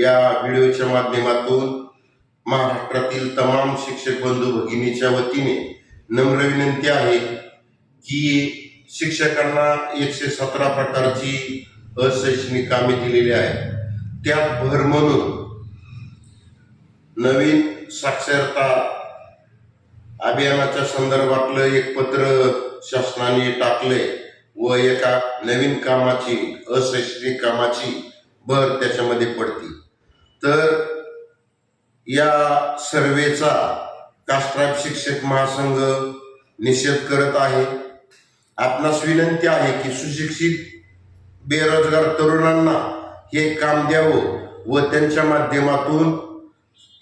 या व्हिडिओच्या माध्यमातून महाराष्ट्रातील तमाम शिक्षक बंधू भगिनीच्या वतीने नम्र विनंती आहे की शिक्षकांना एकशे सतरा प्रकारची अशैक्षणिक कामे दिलेली आहेत. त्यात भर म्हणून नवीन साक्षरता अभियानाच्या संदर्भातलं एक पत्र शासनाने टाकले व एका नवीन कामाची अशैक्षणिक कामाची भर त्याच्यामध्ये पडती. तर या सर्वेचा कास्ट्राईब शिक्षक महासंघ निषेध करत आहे. आपणास विनंती आहे की सुशिक्षित बेरोजगार तरुणांना हे काम द्यावं व त्यांच्या माध्यमातून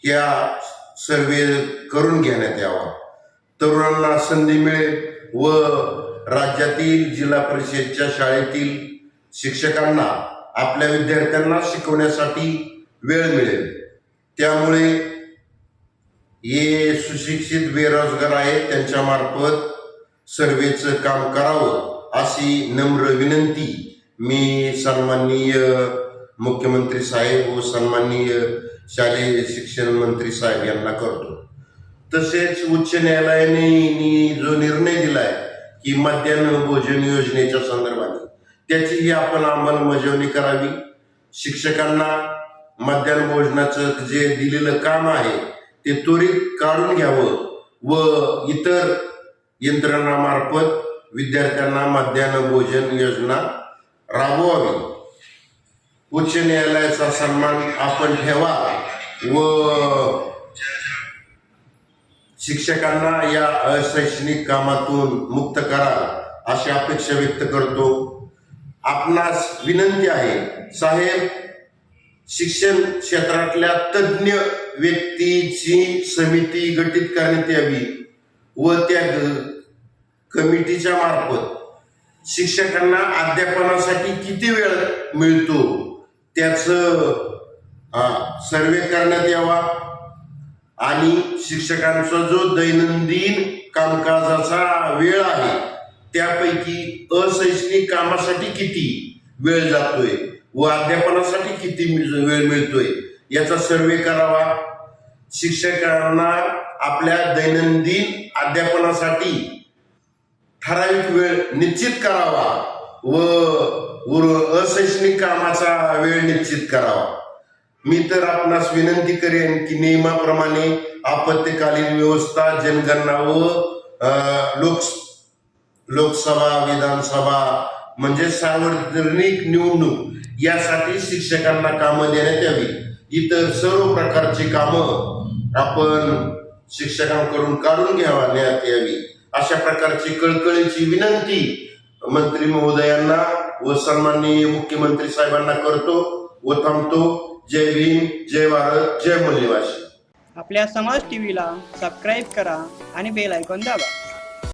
या सर्वे करून घेण्यात यावा. तरुणांना संधी मिळेल व राज्यातील जिल्हा परिषदच्या शाळेतील शिक्षकांना आपल्या विद्यार्थ्यांना शिकवण्यासाठी वेळ मिळेल. त्यामुळे हे सुशिक्षित बेरोजगार आहेत त्यांच्या मार्फत सर्वेचं काम करावं अशी नम्र विनंती मी सन्माननीय मुख्यमंत्री साहेब व सन्माननीय शालेय शिक्षण मंत्री साहेब यांना करतो. तसेच उच्च न्यायालयाने जो निर्णय दिलाय की मध्यान्ह भोजन योजनेच्या संदर्भाने त्याचीही आपण अंमलबजावणी करावी. शिक्षकांना मध्यान्ह भोजनाचं जे दिलेलं काम आहे ते त्वरित काढून घ्यावं व इतर यंत्रणामार्फत विद्यार्थ्यांना मध्यान्ह भोजन योजना राबवावी. उच्च न्यायालयाचा सन्मान आपण ठेवा व शिक्षकांना या अशैक्षणिक कामातून मुक्त करा अशी अपेक्षा व्यक्त करतो. आपणास विनंती आहे साहेब शिक्षण क्षेत्रातल्या तज्ज्ञ व्यक्तीची समिती गठीत करण्यात यावी व त्या कमिटीच्या मार्फत शिक्षकांना अध्यापनासाठी किती वेळ मिळतो त्याचं सर्वे करण्यात यावा. आणि शिक्षकांचा जो दैनंदिन कामकाजाचा वेळ आहे त्यापैकी अशैक्षणिक कामासाठी किती वेळ जातोय व अध्यापनासाठी किती वेळ मिळतोय याचा सर्वे करावा. शिक्षकांना आपल्या दैनंदिन अध्यापनासाठी ठराविक वेळ निश्चित करावा व उर- अशैक्षणिक कामाचा वेळ निश्चित करावा. मी तर आपणास विनंती करेन की नियमाप्रमाणे आपत्कालीन व्यवस्था जनगणना व लोक लोकसभा विधानसभा म्हणजे सार्वजनिक निवडणूक यासाठी शिक्षकांना कामं देण्यात यावी. इतर सर्व प्रकारची कामं आपण शिक्षकांकडून काढून घ्यावण्यात यावी. अशा प्रकारची कळकळीची विनंती मंत्री महोदयांना व सन्माननीय मुख्यमंत्री साहेबांना करतो व थांबतो. जय भीम जय भारत जय मूल्यवासी आपल्या समाज टीव्हीला सबस्क्राईब करा आणि बेल ऐकून दाबा.